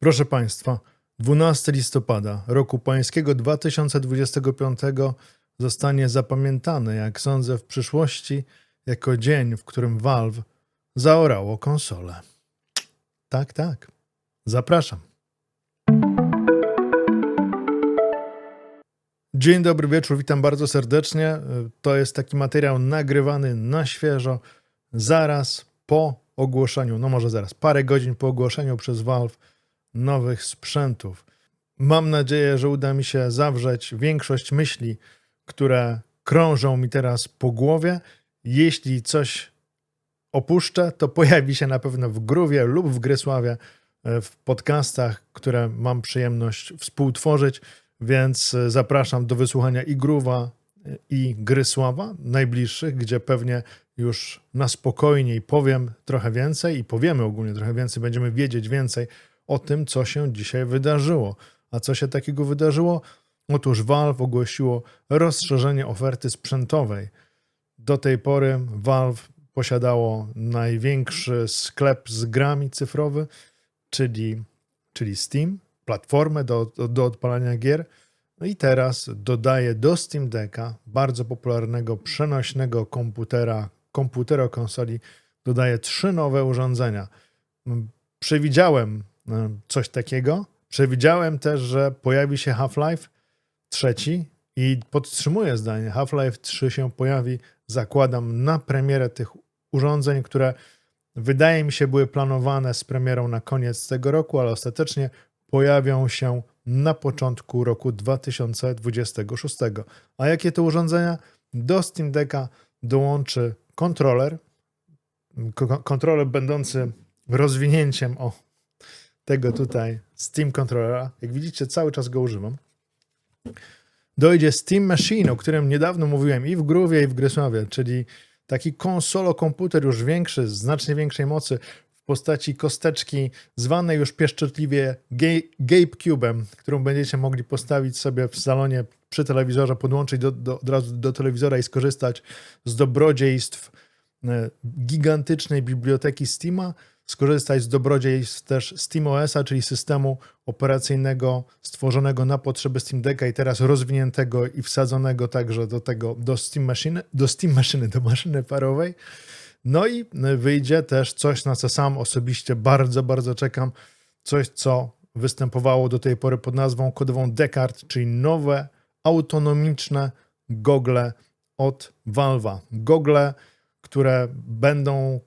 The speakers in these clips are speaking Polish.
Proszę Państwa, 12 listopada roku pańskiego 2025 zostanie zapamiętany, jak sądzę, w przyszłości jako dzień, w którym Valve zaorało konsolę. Tak, tak. Zapraszam. Dzień dobry wieczór, witam bardzo serdecznie. To jest taki materiał nagrywany na świeżo, zaraz po ogłoszeniu, no może zaraz, parę godzin po ogłoszeniu przez Valve nowych sprzętów. Mam nadzieję, że uda mi się zawrzeć większość myśli, które krążą mi teraz po głowie. Jeśli coś opuszczę, to pojawi się na pewno w Gruwie lub w Grysławie, e, w podcastach, które mam przyjemność współtworzyć, więc e, zapraszam do wysłuchania i Gruwa, e, i Grysława, najbliższych, gdzie pewnie już na spokojniej powiem trochę więcej i powiemy ogólnie trochę więcej, będziemy wiedzieć więcej o tym, co się dzisiaj wydarzyło. A co się takiego wydarzyło? Otóż Valve ogłosiło rozszerzenie oferty sprzętowej. Do tej pory Valve posiadało największy sklep z grami cyfrowy, czyli, czyli Steam, platformę do, do, odpalania gier. No i teraz dodaje do Steam Decka, bardzo popularnego, przenośnego komputera, komputera konsoli, dodaje trzy nowe urządzenia. Przewidziałem e, coś takiego. Przewidziałem też, że pojawi się Half-Life trzeci i podtrzymuję zdanie, Half-Life 3 się pojawi, zakładam, na premierę tych urządzeń, które wydaje mi się były planowane z premierą na koniec tego roku, ale ostatecznie pojawią się na początku roku 2026. A jakie to urządzenia? Do Steam Decka dołączy kontroler, ko- kontroler będący rozwinięciem o tego tutaj Steam Controllera. Jak widzicie, cały czas go używam. Dojdzie Steam Machine, o którym niedawno mówiłem i w Groovie, i w Grysławie, czyli taki konsolo komputer już większy, znacznie większej mocy w postaci kosteczki zwanej już pieszczotliwie Ga- Gabe Cube'em, którą będziecie mogli postawić sobie w salonie przy telewizorze, podłączyć do, do, od razu do telewizora i skorzystać z dobrodziejstw e, gigantycznej biblioteki Steama, skorzystać z dobrodziejstw też SteamOS-a, czyli systemu operacyjnego stworzonego na potrzeby Steam Decka i teraz rozwiniętego i wsadzonego także do tego, do Steam Machine, do Steam Maszyny, do maszyny parowej. No i wyjdzie też coś, na co sam osobiście bardzo, bardzo czekam. Coś, co występowało do tej pory pod nazwą kodową Descartes, czyli nowe, autonomiczne gogle od Valve'a. Gogle, które będą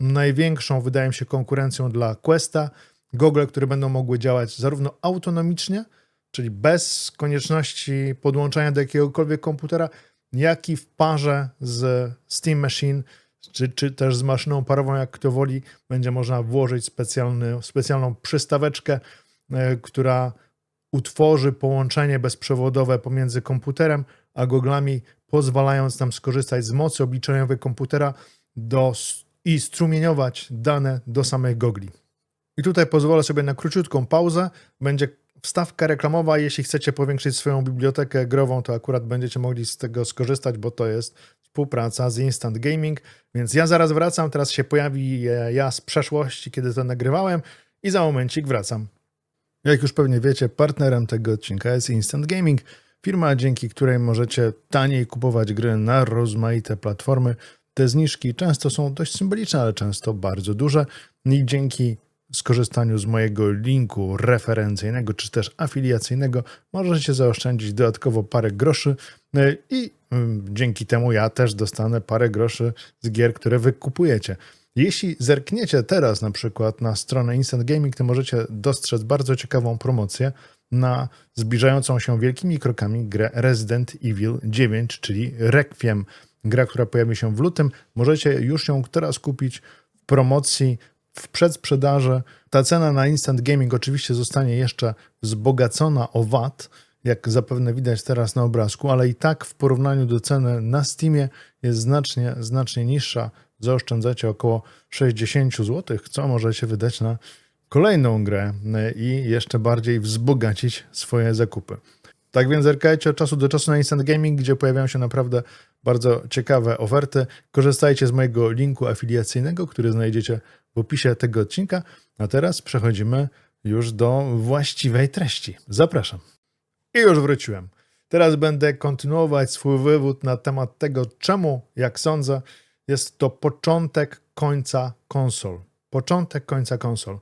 największą, wydaje mi się, konkurencją dla Questa. Gogle, które będą mogły działać zarówno autonomicznie, czyli bez konieczności podłączania do jakiegokolwiek komputera, jak i w parze z Steam Machine, czy, czy też z maszyną parową, jak kto woli, będzie można włożyć specjalny, specjalną przystaweczkę, e, która utworzy połączenie bezprzewodowe pomiędzy komputerem a goglami, pozwalając nam skorzystać z mocy obliczeniowej komputera do, i strumieniować dane do samych gogli. I tutaj pozwolę sobie na króciutką pauzę. Będzie wstawka reklamowa. Jeśli chcecie powiększyć swoją bibliotekę grową, to akurat będziecie mogli z tego skorzystać, bo to jest współpraca z Instant Gaming. Więc ja zaraz wracam. Teraz się pojawi ja z przeszłości, kiedy to nagrywałem, i za momencik wracam. Jak już pewnie wiecie, partnerem tego odcinka jest Instant Gaming, firma, dzięki której możecie taniej kupować gry na rozmaite platformy. Te zniżki często są dość symboliczne, ale często bardzo duże. I dzięki skorzystaniu z mojego linku referencyjnego czy też afiliacyjnego możecie zaoszczędzić dodatkowo parę groszy y, i mm, dzięki temu ja też dostanę parę groszy z gier, które wy kupujecie. Jeśli zerkniecie teraz na przykład na stronę Instant Gaming, to możecie dostrzec bardzo ciekawą promocję na zbliżającą się wielkimi krokami grę Resident Evil 9, czyli Requiem. Gra, która pojawi się w lutym. Możecie już ją teraz kupić w promocji w przedsprzedaży. Ta cena na Instant Gaming oczywiście zostanie jeszcze wzbogacona o VAT, jak zapewne widać teraz na obrazku, ale i tak w porównaniu do ceny na Steamie jest znacznie, znacznie niższa. Zaoszczędzacie około 60 zł, co możecie wydać na kolejną grę i jeszcze bardziej wzbogacić swoje zakupy. Tak więc zerkajcie od czasu do czasu na Instant Gaming, gdzie pojawiają się naprawdę bardzo ciekawe oferty. Korzystajcie z mojego linku afiliacyjnego, który znajdziecie w opisie tego odcinka. A teraz przechodzimy już do właściwej treści. Zapraszam. I już wróciłem. Teraz będę kontynuować swój wywód na temat tego, czemu, jak sądzę, jest to początek końca konsol. Początek końca konsol.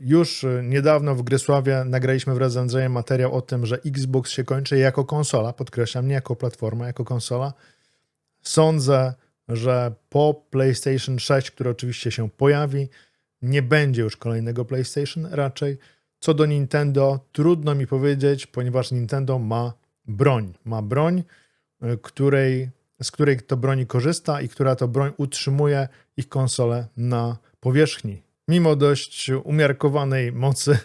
Już niedawno w Grysławie nagraliśmy wraz z Andrzejem materiał o tym, że Xbox się kończy jako konsola, podkreślam, nie jako platforma, jako konsola. Sądzę, że po PlayStation 6, które oczywiście się pojawi, nie będzie już kolejnego PlayStation raczej. Co do Nintendo, trudno mi powiedzieć, ponieważ Nintendo ma broń. Ma broń, y, której, z której to broni korzysta i która to broń utrzymuje ich konsole na powierzchni. Mimo dość umiarkowanej mocy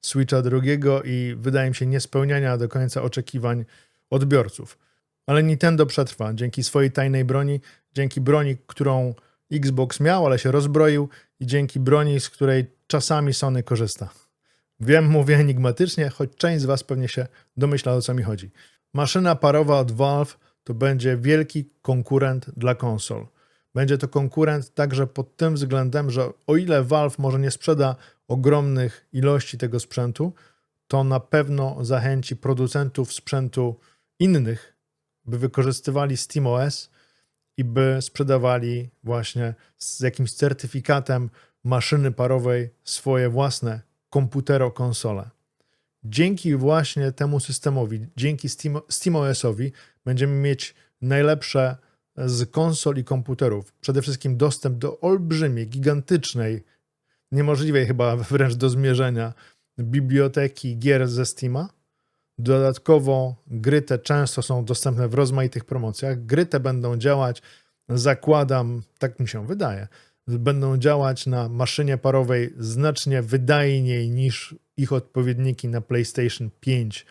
Switcha drugiego i wydaje mi się niespełniania do końca oczekiwań odbiorców. Ale Nintendo przetrwa dzięki swojej tajnej broni, dzięki broni, którą Xbox miał, ale się rozbroił i dzięki broni, z której czasami Sony korzysta. Wiem, mówię enigmatycznie, choć część z Was pewnie się domyśla o co mi chodzi. Maszyna parowa od Valve to będzie wielki konkurent dla konsol. Będzie to konkurent także pod tym względem, że o ile Valve może nie sprzeda ogromnych ilości tego sprzętu, to na pewno zachęci producentów sprzętu innych, by wykorzystywali SteamOS i by sprzedawali właśnie z jakimś certyfikatem maszyny parowej swoje własne komputero konsole. Dzięki właśnie temu systemowi, dzięki Steam, SteamOS-owi będziemy mieć najlepsze z konsol i komputerów. Przede wszystkim dostęp do olbrzymiej, gigantycznej, niemożliwej chyba wręcz do zmierzenia biblioteki gier ze Steama. Dodatkowo gry te często są dostępne w rozmaitych promocjach. Gry te będą działać, zakładam, tak mi się wydaje, będą działać na maszynie parowej znacznie wydajniej niż ich odpowiedniki na PlayStation 5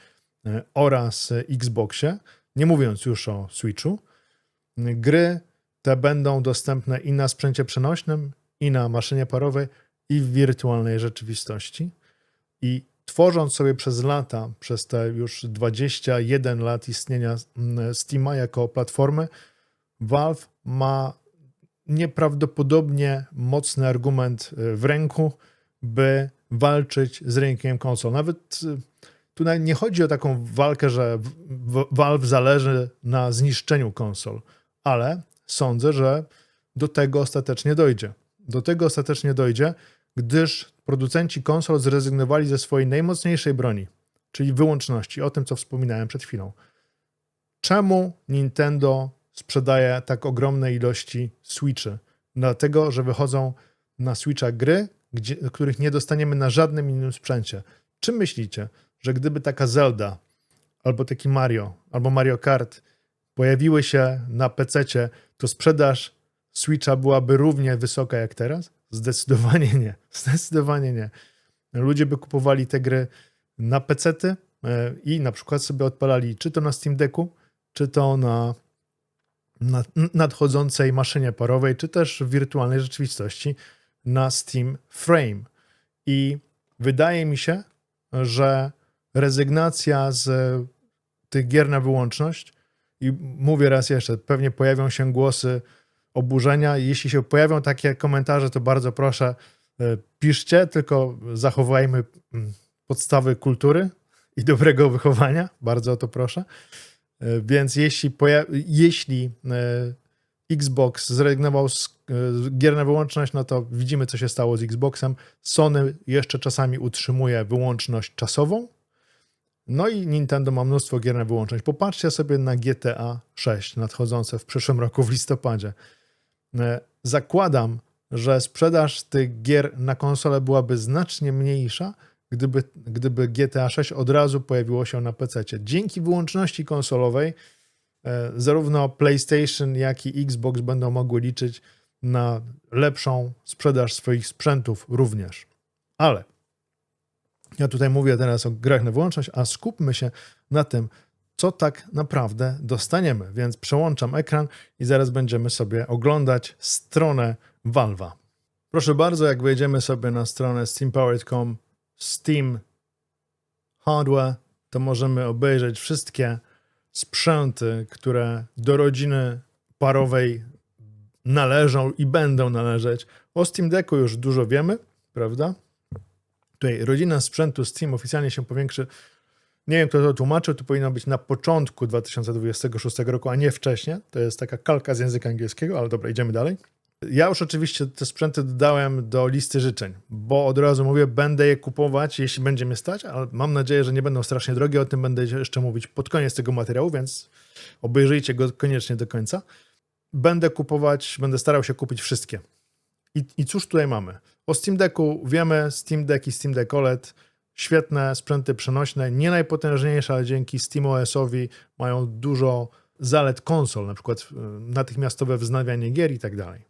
e, oraz Xboxie, nie mówiąc już o Switchu. Gry te będą dostępne i na sprzęcie przenośnym, i na maszynie parowej, i w wirtualnej rzeczywistości. I tworząc sobie przez lata, przez te już 21 lat istnienia mm, Steama jako platformy, Valve ma nieprawdopodobnie mocny argument y, w ręku, by walczyć z rynkiem konsol. Nawet y, tu nie chodzi o taką walkę, że Valve zależy na zniszczeniu konsol, ale sądzę, że do tego ostatecznie dojdzie. Do tego ostatecznie dojdzie, gdyż producenci konsol zrezygnowali ze swojej najmocniejszej broni, czyli wyłączności, o tym co wspominałem przed chwilą. Czemu Nintendo sprzedaje tak ogromne ilości Switchy? Dlatego, że wychodzą na Switcha gry, gdzie, których nie dostaniemy na żadnym innym sprzęcie. Czy myślicie, że gdyby taka Zelda, albo taki Mario, albo Mario Kart pojawiły się na PC, to sprzedaż Switcha byłaby równie wysoka jak teraz? Zdecydowanie nie. Zdecydowanie nie. Ludzie by kupowali te gry na PC-ty e, i na przykład sobie odpalali czy to na Steam Decku, czy to na, na nadchodzącej maszynie parowej, czy też w wirtualnej rzeczywistości na Steam Frame. I wydaje mi się, że rezygnacja z tych gier na wyłączność, i mówię raz jeszcze, pewnie pojawią się głosy oburzenia. Jeśli się pojawią takie komentarze, to bardzo proszę, e, piszcie, tylko zachowajmy mm, podstawy kultury i dobrego wychowania. Bardzo o to proszę. E, więc jeśli, jeśli e, Xbox zrezygnował z gier na wyłączność, no to widzimy, co się stało z Xboxem. Sony jeszcze czasami utrzymuje wyłączność czasową. No i Nintendo ma mnóstwo gier na wyłączność. Popatrzcie sobie na GTA 6 nadchodzące w przyszłym roku w listopadzie. E, zakładam, że sprzedaż tych gier na konsolę byłaby znacznie mniejsza, gdyby, gdyby GTA 6 od razu pojawiło się na PC. Dzięki wyłączności konsolowej, e, zarówno PlayStation, jak i Xbox będą mogły liczyć na lepszą sprzedaż swoich sprzętów również. Ale ja tutaj mówię teraz o grach na wyłączność, a skupmy się na tym, co tak naprawdę dostaniemy. Więc przełączam ekran i zaraz będziemy sobie oglądać stronę Valve'a. Proszę bardzo, jak wejdziemy sobie na stronę steampowered.com Steam Hardware, to możemy obejrzeć wszystkie sprzęty, które do rodziny parowej należą i będą należeć. O Steam Decku już dużo wiemy, prawda? Tutaj rodzina sprzętu Steam oficjalnie się powiększy. Nie wiem, kto to tłumaczył, to powinno być na początku 2026 roku, a nie wcześniej. To jest taka kalka z języka angielskiego, ale dobra, idziemy dalej. Ja już oczywiście te sprzęty dodałem do listy życzeń, bo od razu mówię, będę je kupować, jeśli będzie mnie stać, ale mam nadzieję, że nie będą strasznie drogie. O tym będę jeszcze mówić pod koniec tego materiału, więc obejrzyjcie go koniecznie do końca. Będę kupować, będę starał się kupić wszystkie. I, I cóż tutaj mamy? O Steam Decku wiemy, Steam Deck i Steam Deck OLED, świetne sprzęty przenośne, nie najpotężniejsze, ale dzięki SteamOS-owi mają dużo zalet konsol, na przykład y, natychmiastowe wznawianie gier i tak dalej.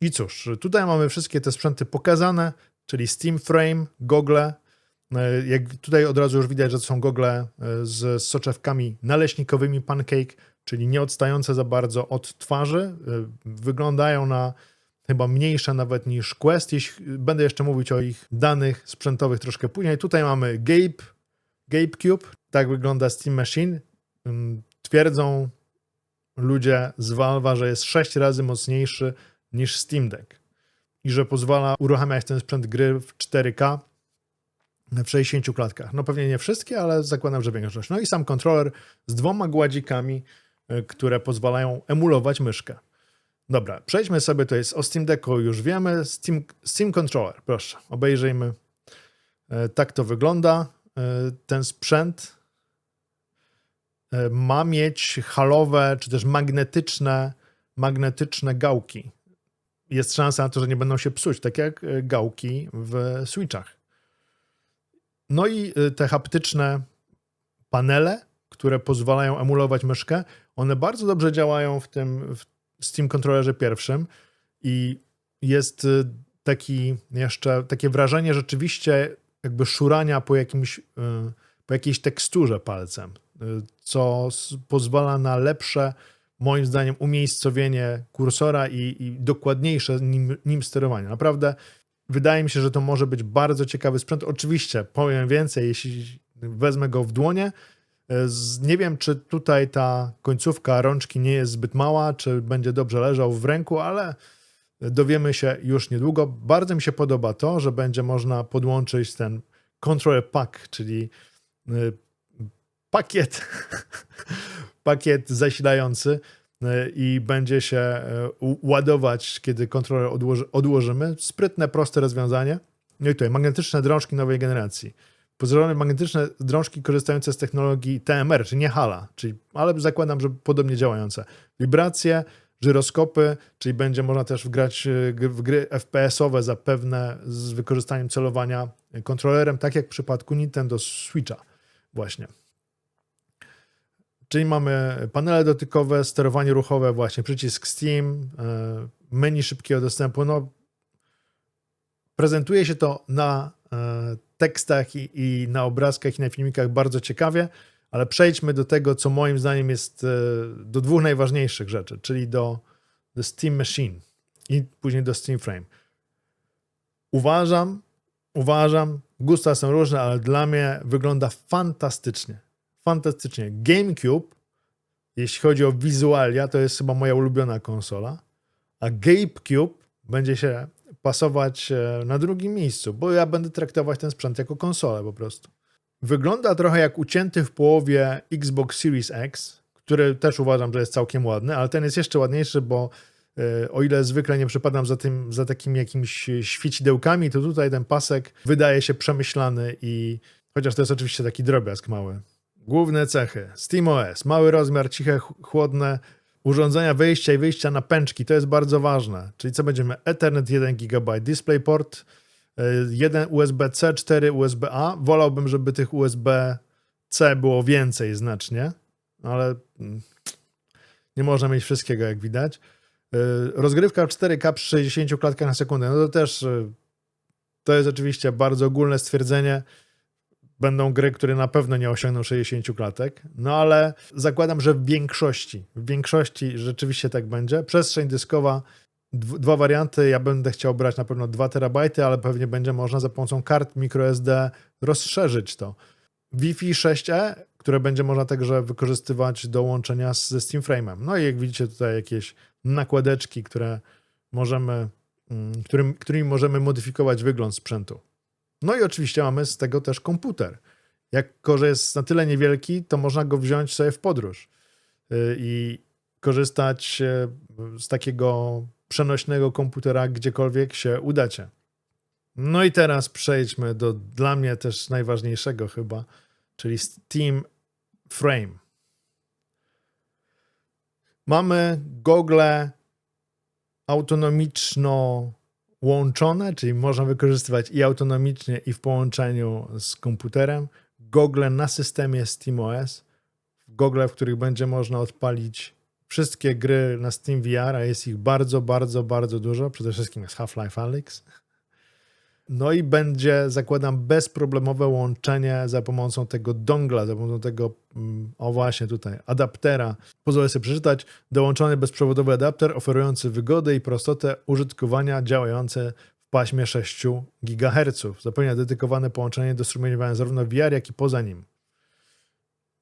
I cóż, tutaj mamy wszystkie te sprzęty pokazane, czyli Steam Frame, gogle. E, Jak tutaj od razu już widać, że to są gogle e, z soczewkami naleśnikowymi Pancake, czyli nie odstające za bardzo od twarzy. Wyglądają na chyba mniejsze nawet niż Quest. Jeśli, będę jeszcze mówić o ich danych sprzętowych troszkę później. Tutaj mamy Gabe, Gabe Cube. Tak wygląda Steam Machine. Ym, Twierdzą ludzie z Valve'a, że jest 6 razy mocniejszy niż Steam Deck i że pozwala uruchamiać ten sprzęt gry w 4K w 60 klatkach. No pewnie nie wszystkie, ale zakładam, że większość. No i sam kontroler z dwoma gładzikami, y, które pozwalają emulować myszkę. Dobra, przejdźmy sobie, to jest o Steam Decku już wiemy. Steam, Steam Controller, proszę, obejrzyjmy. E, Tak to wygląda. E, Ten sprzęt e, ma mieć halowe, czy też magnetyczne, magnetyczne gałki. Jest szansa na to, że nie będą się psuć, tak jak gałki w Switchach. No i te haptyczne panele, które pozwalają emulować myszkę, one bardzo dobrze działają w tym w Steam Controllerze pierwszym i jest y, taki jeszcze takie wrażenie rzeczywiście jakby szurania po jakimś, y, po jakiejś teksturze palcem, y, co pozwala na lepsze, moim zdaniem, umiejscowienie kursora i, i dokładniejsze nim, nim sterowanie. Naprawdę wydaje mi się, że to może być bardzo ciekawy sprzęt. Oczywiście powiem więcej, jeśli wezmę go w dłonie, Nie wiem, czy tutaj ta końcówka rączki nie jest zbyt mała, czy będzie dobrze leżał w ręku, ale dowiemy się już niedługo. Bardzo mi się podoba to, że będzie można podłączyć ten controller pack, czyli y, pakiet, pakiet zasilający y, i będzie się ładować, kiedy kontroler odłoży, odłożymy. Sprytne, proste rozwiązanie. No i tutaj magnetyczne drążki nowej generacji pozwolone magnetyczne drążki korzystające z technologii TMR, czyli nie HALA, czyli, ale zakładam, że podobnie działające. Wibracje, żyroskopy, czyli będzie można też wgrać e, w gry FPS-owe zapewne z wykorzystaniem celowania kontrolerem, tak jak w przypadku Nintendo Switcha właśnie. Czyli mamy panele dotykowe, sterowanie ruchowe, właśnie przycisk Steam, e, menu szybkiego dostępu. No, prezentuje się to na e, tekstach i, i na obrazkach i na filmikach bardzo ciekawie, ale przejdźmy do tego, co moim zdaniem jest e, do dwóch najważniejszych rzeczy, czyli do, do Steam Machine i później do Steam Frame. Uważam, uważam, gusta są różne, ale dla mnie wygląda fantastycznie. Fantastycznie. GameCube, jeśli chodzi o wizualia, to jest chyba moja ulubiona konsola, a GameCube będzie się pasować e, na drugim miejscu, bo ja będę traktować ten sprzęt jako konsolę po prostu. Wygląda trochę jak ucięty w połowie Xbox Series X, który też uważam, że jest całkiem ładny, ale ten jest jeszcze ładniejszy, bo e, o ile zwykle nie przypadam za, tym, za takimi jakimiś świecidełkami, to tutaj ten pasek wydaje się przemyślany i chociaż to jest oczywiście taki drobiazg mały. Główne cechy. SteamOS, mały rozmiar, ciche, ch- chłodne, urządzenia wejścia i wyjścia na pęczki, to jest bardzo ważne. Czyli co będziemy? Ethernet 1 GB, DisplayPort, y, jeden USB-C, 4 USB-A. Wolałbym, żeby tych USB-C było więcej znacznie, ale mm, nie można mieć wszystkiego, jak widać. Y, Rozgrywka w 4K przy 60 klatkach na sekundę, no to też y, to jest oczywiście bardzo ogólne stwierdzenie. Będą gry, które na pewno nie osiągną 60 klatek, no ale zakładam, że w większości, w większości rzeczywiście tak będzie. Przestrzeń dyskowa, dw- dwa warianty. Ja będę chciał brać na pewno 2 terabajty, ale pewnie będzie można za pomocą kart microSD rozszerzyć to. Wi-Fi 6E, które będzie można także wykorzystywać do łączenia ze Steam Frame'em. No i jak widzicie tutaj jakieś nakładeczki, które możemy, mm, którym, którymi możemy modyfikować wygląd sprzętu. No i oczywiście mamy z tego też komputer. Jako, że jest na tyle niewielki, to można go wziąć sobie w podróż y, i korzystać y, z takiego przenośnego komputera gdziekolwiek się udacie. No i teraz przejdźmy do dla mnie też najważniejszego chyba, czyli Steam Frame. Mamy gogle autonomiczno łączone, czyli można wykorzystywać i autonomicznie, i w połączeniu z komputerem. Gogle na systemie SteamOS, gogle, w których będzie można odpalić wszystkie gry na Steam VR, a jest ich bardzo, bardzo, bardzo dużo. Przede wszystkim jest Half-Life Alyx. No i będzie, zakładam, bezproblemowe łączenie za pomocą tego dongla, za pomocą tego, mm, o właśnie tutaj, adaptera. Pozwolę sobie przeczytać. Dołączony bezprzewodowy adapter oferujący wygodę i prostotę użytkowania działające w paśmie 6 GHz. Zapewnia dedykowane połączenie do strumieniowania zarówno VR, jak i poza nim.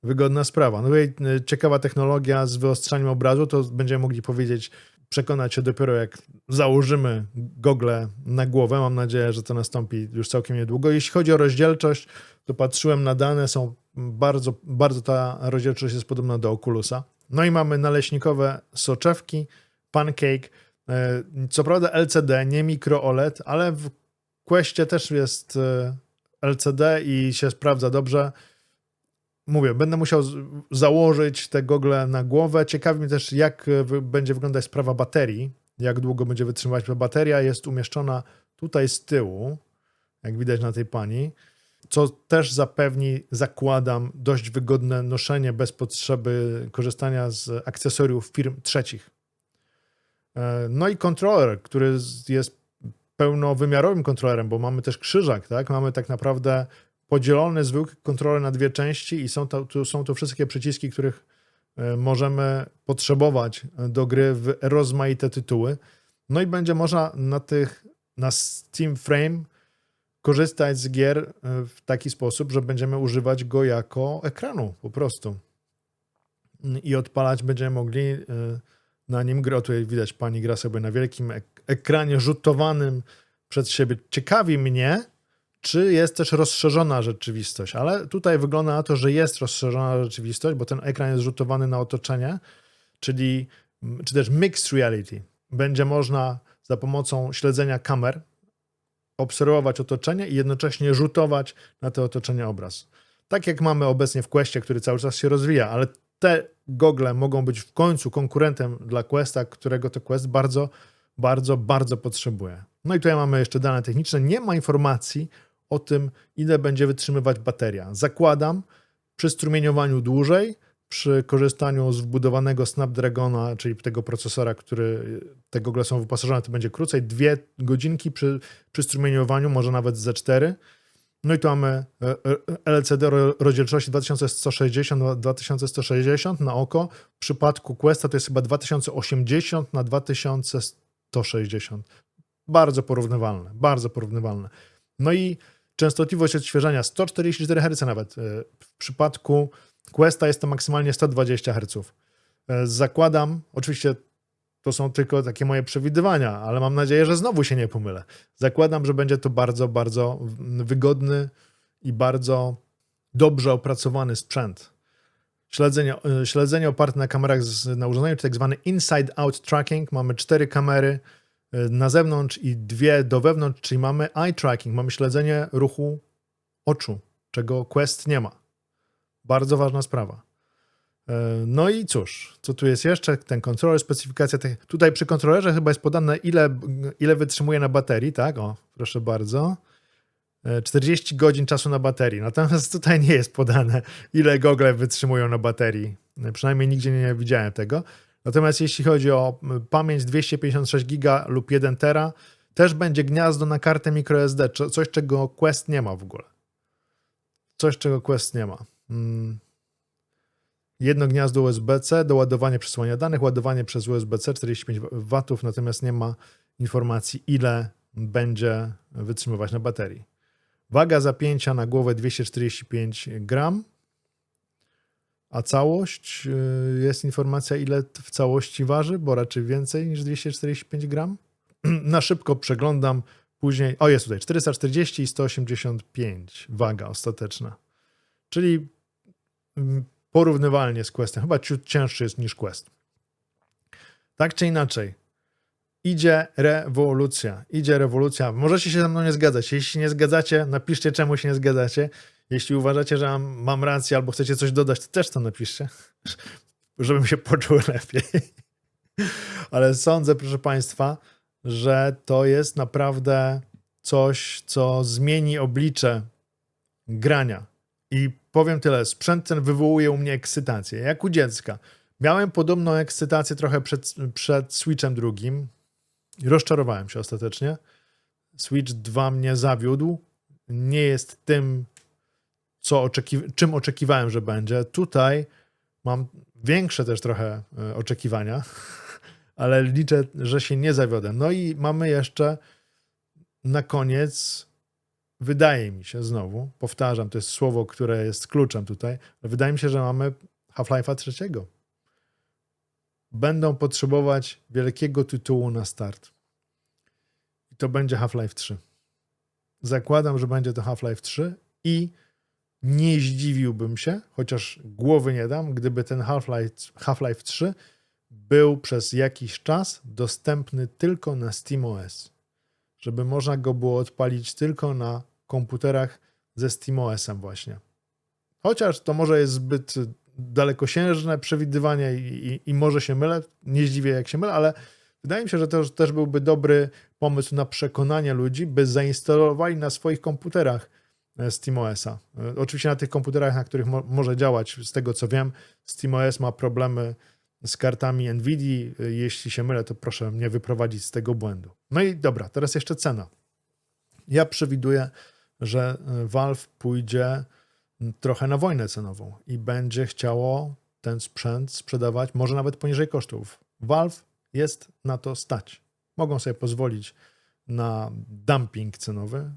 Wygodna sprawa. No i y, ciekawa technologia z wyostrzaniem obrazu, to będziemy mogli powiedzieć, przekonać się dopiero jak założymy gogle na głowę. Mam nadzieję, że to nastąpi już całkiem niedługo. Jeśli chodzi o rozdzielczość, to patrzyłem na dane, są bardzo, bardzo ta rozdzielczość jest podobna do Oculusa. No i mamy naleśnikowe soczewki, pancake, e, co prawda LCD, nie mikro OLED, ale w Questie też jest e, LCD i się sprawdza dobrze mówię, będę musiał założyć te gogle na głowę. Ciekawi mnie też, jak e, będzie wyglądać sprawa baterii, jak długo będzie wytrzymywać. Bo Bateria jest umieszczona tutaj z tyłu, jak widać na tej pani, co też zapewni, zakładam, dość wygodne noszenie bez potrzeby korzystania z akcesoriów firm trzecich. E, No i kontroler, który jest pełnowymiarowym kontrolerem, bo mamy też krzyżak, tak? Mamy tak naprawdę podzielony zwykły kontroler na dwie części i są to, tu są to wszystkie przyciski, których e, możemy potrzebować do gry w rozmaite tytuły. No i będzie można na tych, na Steam Frame korzystać z gier e, w taki sposób, że będziemy używać go jako ekranu po prostu. I odpalać będziemy mogli e, na nim grę. O, Tutaj widać, pani gra sobie na wielkim ek- ekranie rzutowanym przed siebie. Ciekawi mnie, czy jest też rozszerzona rzeczywistość, ale tutaj wygląda na to, że jest rozszerzona rzeczywistość, bo ten ekran jest rzutowany na otoczenie, czyli czy też mixed reality. Będzie można za pomocą śledzenia kamer obserwować otoczenie i jednocześnie rzutować na to otoczenie obraz. Tak jak mamy obecnie w Questie, który cały czas się rozwija, ale te gogle mogą być w końcu konkurentem dla Questa, którego to Quest bardzo, bardzo, bardzo potrzebuje. No i tutaj mamy jeszcze dane techniczne. Nie ma informacji o tym, ile będzie wytrzymywać bateria. Zakładam, przy strumieniowaniu dłużej, przy korzystaniu z wbudowanego Snapdragona, czyli tego procesora, który te gogle są wyposażone, to będzie krócej. Dwie godzinki przy, przy strumieniowaniu, może nawet ze cztery. No i tu mamy e, e, LCD ro- rozdzielczości 2160 na 2160 na oko. W przypadku Questa to jest chyba 2080 na 2160. Bardzo porównywalne, bardzo porównywalne. No i częstotliwość odświeżania 144 Hz nawet. E, W przypadku Questa jest to maksymalnie 120 Hz. E, Zakładam, oczywiście to są tylko takie moje przewidywania, ale mam nadzieję, że znowu się nie pomylę. Zakładam, że będzie to bardzo, bardzo wygodny i bardzo dobrze opracowany sprzęt. Śledzenie, e, śledzenie oparte na kamerach z, na urządzeniu, tak zwany inside-out tracking. Mamy cztery kamery na zewnątrz i dwie do wewnątrz, czyli mamy eye tracking, mamy śledzenie ruchu oczu, czego Quest nie ma. Bardzo ważna sprawa. E, No i cóż, co tu jest jeszcze? Ten kontroler, specyfikacja. Tych... Tutaj przy kontrolerze chyba jest podane, ile, ile wytrzymuje na baterii, tak? O, proszę bardzo. E, 40 godzin czasu na baterii. Natomiast tutaj nie jest podane, ile gogle wytrzymują na baterii. E, Przynajmniej nigdzie nie widziałem tego. Natomiast jeśli chodzi o pamięć 256 giga lub 1 tera, też będzie gniazdo na kartę microSD, co- coś czego Quest nie ma w ogóle. Coś czego Quest nie ma. Mm. Jedno gniazdo USB-C do ładowania przesyłania danych, ładowanie przez USB-C 45 W, natomiast nie ma informacji, ile będzie wytrzymywać na baterii. Waga zapięcia na głowę 245 gram, a całość y, jest informacja, ile w całości waży, bo raczej więcej niż 245 gram. Na szybko przeglądam Później, o jest tutaj 440 i 185 waga ostateczna. Czyli mm, porównywalnie z Questem. Chyba ciut cięższy jest niż Quest. Tak czy inaczej, idzie rewolucja. Idzie rewolucja. Możecie się ze mną nie zgadzać. Jeśli nie zgadzacie, napiszcie, czemu się nie zgadzacie. Jeśli uważacie, że mam, rację albo chcecie coś dodać, to też to napiszcie, żebym się poczuł lepiej. Ale sądzę, proszę Państwa, że to jest naprawdę coś, co zmieni oblicze grania. I powiem tyle, sprzęt ten wywołuje u mnie ekscytację, jak u dziecka. Miałem podobną ekscytację trochę przed, przed Switchem drugim. Rozczarowałem się ostatecznie. Switch 2 mnie zawiódł. Nie jest tym, co oczekiw czym oczekiwałem, że będzie. Tutaj mam większe też trochę e, oczekiwania, ale liczę, że się nie zawiodę. No i mamy jeszcze na koniec, wydaje mi się znowu, powtarzam, to jest słowo, które jest kluczem tutaj, wydaje mi się, że mamy Half-Life'a trzeciego. Będą potrzebować wielkiego tytułu na start. I to będzie Half-Life 3. Zakładam, że będzie to Half-Life 3 i nie zdziwiłbym się, chociaż głowy nie dam, gdyby ten Half-Life Half 3 był przez jakiś czas dostępny tylko na SteamOS. Żeby można go było odpalić tylko na komputerach ze SteamOS-em właśnie. Chociaż to może jest zbyt dalekosiężne przewidywanie i, i, i, może się mylę, nie zdziwię jak się mylę, ale wydaje mi się, że to też byłby dobry pomysł na przekonanie ludzi, by zainstalowali na swoich komputerach SteamOS-a. E, oczywiście na tych komputerach, na których mo może działać, z tego co wiem, SteamOS ma problemy z kartami NVIDIA. E, jeśli się mylę, to proszę mnie wyprowadzić z tego błędu. No i dobra, teraz jeszcze cena. Ja przewiduję, że Valve pójdzie trochę na wojnę cenową i będzie chciało ten sprzęt sprzedawać może nawet poniżej kosztów. Valve jest na to stać. Mogą sobie pozwolić na dumping cenowy.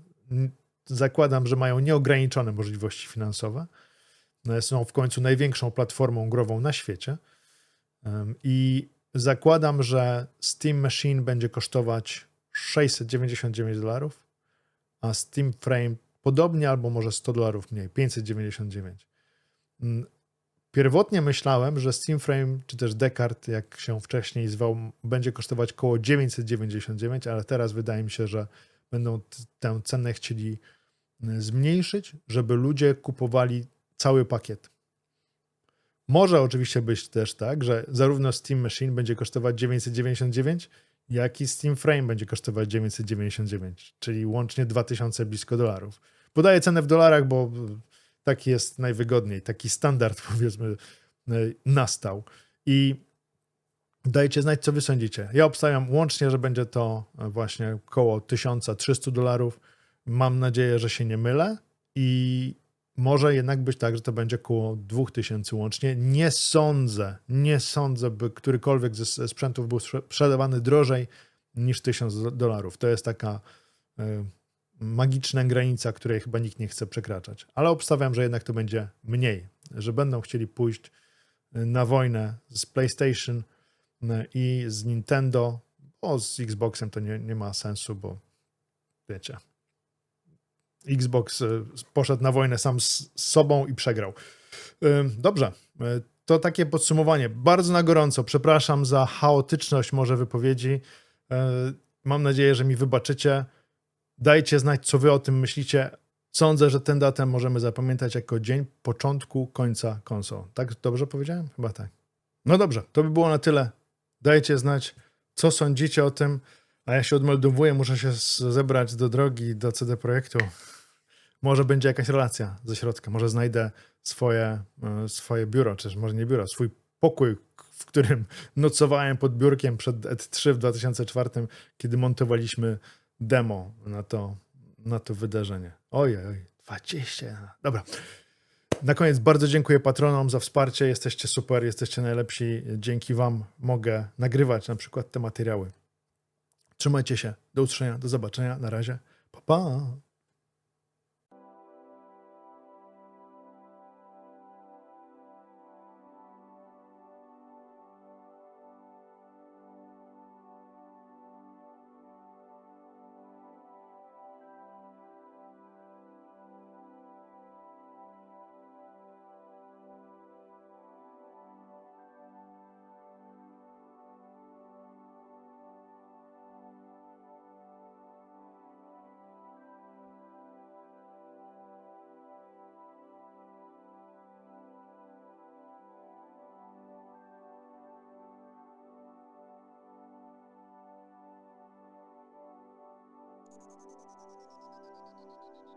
Zakładam, że mają nieograniczone możliwości finansowe. Są w końcu największą platformą grową na świecie. I zakładam, że Steam Machine będzie kosztować 699 dolarów, a Steam Frame podobnie albo może 100 dolarów mniej, 599. Mm, pierwotnie myślałem, że Steam Frame czy też Descartes, jak się wcześniej zwał, będzie kosztować około 999, ale teraz wydaje mi się, że będą tę cenę chcieli zmniejszyć, żeby ludzie kupowali cały pakiet. Może oczywiście być też tak, że zarówno Steam Machine będzie kosztować 999, jak i Steam Frame będzie kosztować 999, czyli łącznie 2000 blisko dolarów. Podaję cenę w dolarach, bo taki jest najwygodniej, taki standard powiedzmy nastał. I dajcie znać, co wy sądzicie. Ja obstawiam łącznie, że będzie to właśnie około 1300 dolarów. Mam nadzieję, że się nie mylę i może jednak być tak, że to będzie około 2000 łącznie. Nie sądzę, nie sądzę, by którykolwiek ze sprzętów był sprzedawany drożej niż 1000 dolarów. To jest taka y, magiczna granica, której chyba nikt nie chce przekraczać. Ale obstawiam, że jednak to będzie mniej, że będą chcieli pójść y, na wojnę z PlayStation y, i z Nintendo, bo z Xboxem to nie, nie ma sensu, bo wiecie, Xbox y, poszedł na wojnę sam z sobą i przegrał. Dobrze, to takie podsumowanie. Bardzo na gorąco. Przepraszam za chaotyczność może wypowiedzi. Mam nadzieję, że mi wybaczycie. Dajcie znać, co wy o tym myślicie. Sądzę, że ten datę możemy zapamiętać jako dzień początku końca konsol. Tak dobrze powiedziałem? Chyba tak. No dobrze, to by było na tyle. Dajcie znać, co sądzicie o tym. A ja się odmeldowuję, muszę się zebrać do drogi, do CD Projektu. Może będzie jakaś relacja ze środka. Może znajdę swoje, e, swoje biuro, czy może nie biuro, swój pokój, w którym nocowałem pod biurkiem przed ET3 w 2004, kiedy montowaliśmy demo na to, na to wydarzenie. Ojej, oj, 20. Dobra. Na koniec bardzo dziękuję patronom za wsparcie. Jesteście super, jesteście najlepsi. Dzięki Wam mogę nagrywać na przykład te materiały. Trzymajcie się. Do usłyszenia, do zobaczenia. Na razie. Pa, pa. Thank you.